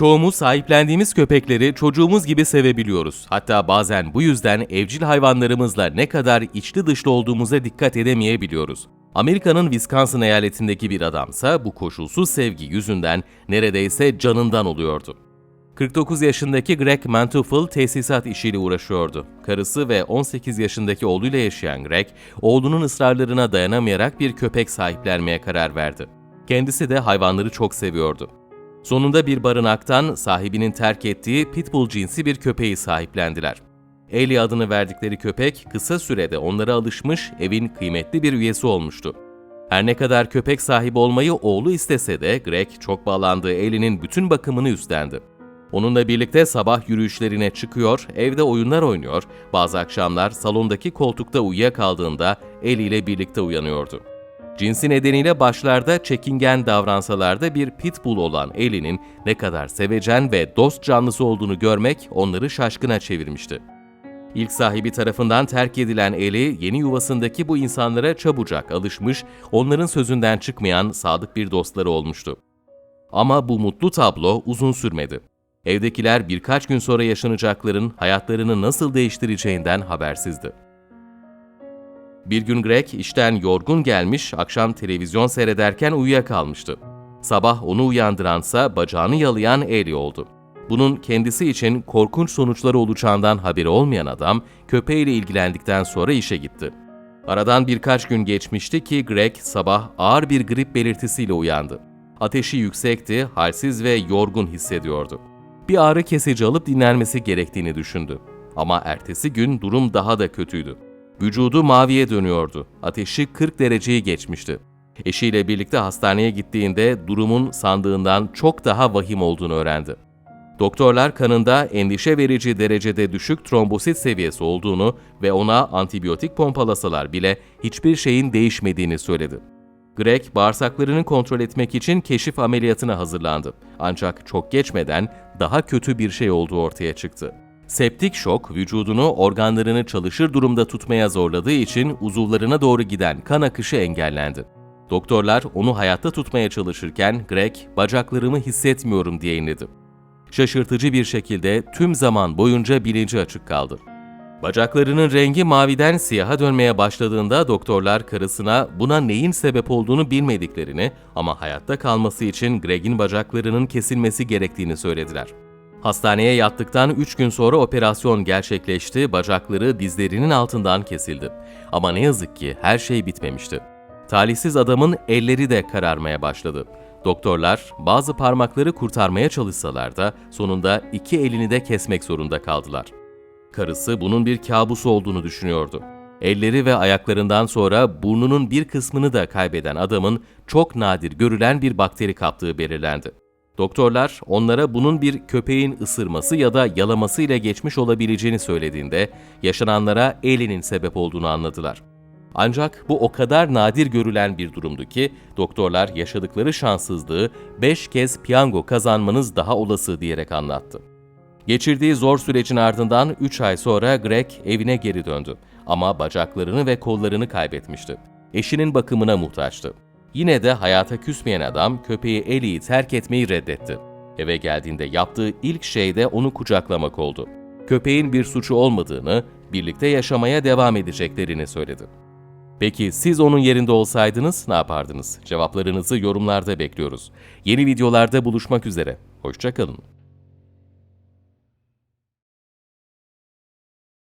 Çoğumuz sahiplendiğimiz köpekleri çocuğumuz gibi sevebiliyoruz. Hatta bazen bu yüzden evcil hayvanlarımızla ne kadar içli dışlı olduğumuza dikkat edemeyebiliyoruz. Amerika'nın Wisconsin eyaletindeki bir adamsa bu koşulsuz sevgi yüzünden neredeyse canından oluyordu. 49 yaşındaki Greg Manteuffel tesisat işiyle uğraşıyordu. Karısı ve 18 yaşındaki oğluyla yaşayan Greg, oğlunun ısrarlarına dayanamayarak bir köpek sahiplenmeye karar verdi. Kendisi de hayvanları çok seviyordu. Sonunda bir barınaktan sahibinin terk ettiği pitbull cinsi bir köpeği sahiplendiler. Ellie adını verdikleri köpek kısa sürede onlara alışmış evin kıymetli bir üyesi olmuştu. Her ne kadar köpek sahibi olmayı oğlu istese de Greg çok bağlandığı Ellie'nin bütün bakımını üstlendi. Onunla birlikte sabah yürüyüşlerine çıkıyor, evde oyunlar oynuyor, bazı akşamlar salondaki koltukta uyuyakaldığında Ellie ile birlikte uyanıyordu. Cinsi nedeniyle başlarda çekingen davransalar da bir pitbull olan Ellie'nin ne kadar sevecen ve dost canlısı olduğunu görmek onları şaşkına çevirmişti. İlk sahibi tarafından terk edilen Ellie, yeni yuvasındaki bu insanlara çabucak alışmış, onların sözünden çıkmayan sadık bir dostları olmuştu. Ama bu mutlu tablo uzun sürmedi. Evdekiler birkaç gün sonra yaşanacakların hayatlarını nasıl değiştireceğinden habersizdi. Bir gün Greg işten yorgun gelmiş, akşam televizyon seyrederken uyuyakalmıştı. Sabah onu uyandıransa bacağını yalayan Ellie oldu. Bunun kendisi için korkunç sonuçları olacağından haberi olmayan adam, köpeğiyle ilgilendikten sonra işe gitti. Aradan birkaç gün geçmişti ki Greg sabah ağır bir grip belirtisiyle uyandı. Ateşi yüksekti, halsiz ve yorgun hissediyordu. Bir ağrı kesici alıp dinlenmesi gerektiğini düşündü. Ama ertesi gün durum daha da kötüydü. Vücudu maviye dönüyordu. Ateşi 40 dereceyi geçmişti. Eşiyle birlikte hastaneye gittiğinde durumun sandığından çok daha vahim olduğunu öğrendi. Doktorlar kanında endişe verici derecede düşük trombosit seviyesi olduğunu ve ona antibiyotik pompalasalar bile hiçbir şeyin değişmediğini söyledi. Greg, bağırsaklarını kontrol etmek için keşif ameliyatına hazırlandı. Ancak çok geçmeden daha kötü bir şey olduğu ortaya çıktı. Septik şok, vücudunu organlarını çalışır durumda tutmaya zorladığı için uzuvlarına doğru giden kan akışı engellendi. Doktorlar onu hayatta tutmaya çalışırken Greg, bacaklarımı hissetmiyorum diye inledi. Şaşırtıcı bir şekilde tüm zaman boyunca bilinci açık kaldı. Bacaklarının rengi maviden siyaha dönmeye başladığında doktorlar karısına buna neyin sebep olduğunu bilmediklerini ama hayatta kalması için Greg'in bacaklarının kesilmesi gerektiğini söylediler. Hastaneye yattıktan 3 gün sonra operasyon gerçekleşti, bacakları dizlerinin altından kesildi. Ama ne yazık ki her şey bitmemişti. Talihsiz adamın elleri de kararmaya başladı. Doktorlar bazı parmakları kurtarmaya çalışsalar da sonunda iki elini de kesmek zorunda kaldılar. Karısı bunun bir kabus olduğunu düşünüyordu. Elleri ve ayaklarından sonra burnunun bir kısmını da kaybeden adamın çok nadir görülen bir bakteri kaptığı belirlendi. Doktorlar onlara bunun bir köpeğin ısırması ya da yalaması ile geçmiş olabileceğini söylediğinde yaşananlara Ellie'nin sebep olduğunu anladılar. Ancak bu o kadar nadir görülen bir durumdu ki doktorlar yaşadıkları şanssızlığı 5 kez piyango kazanmanız daha olası diyerek anlattı. Geçirdiği zor sürecin ardından 3 ay sonra Greg evine geri döndü ama bacaklarını ve kollarını kaybetmişti. Eşinin bakımına muhtaçtı. Yine de hayata küsmeyen adam köpeği Ellie'yi terk etmeyi reddetti. Eve geldiğinde yaptığı ilk şey de onu kucaklamak oldu. Köpeğin bir suçu olmadığını, birlikte yaşamaya devam edeceklerini söyledi. Peki siz onun yerinde olsaydınız ne yapardınız? Cevaplarınızı yorumlarda bekliyoruz. Yeni videolarda buluşmak üzere. Hoşçakalın.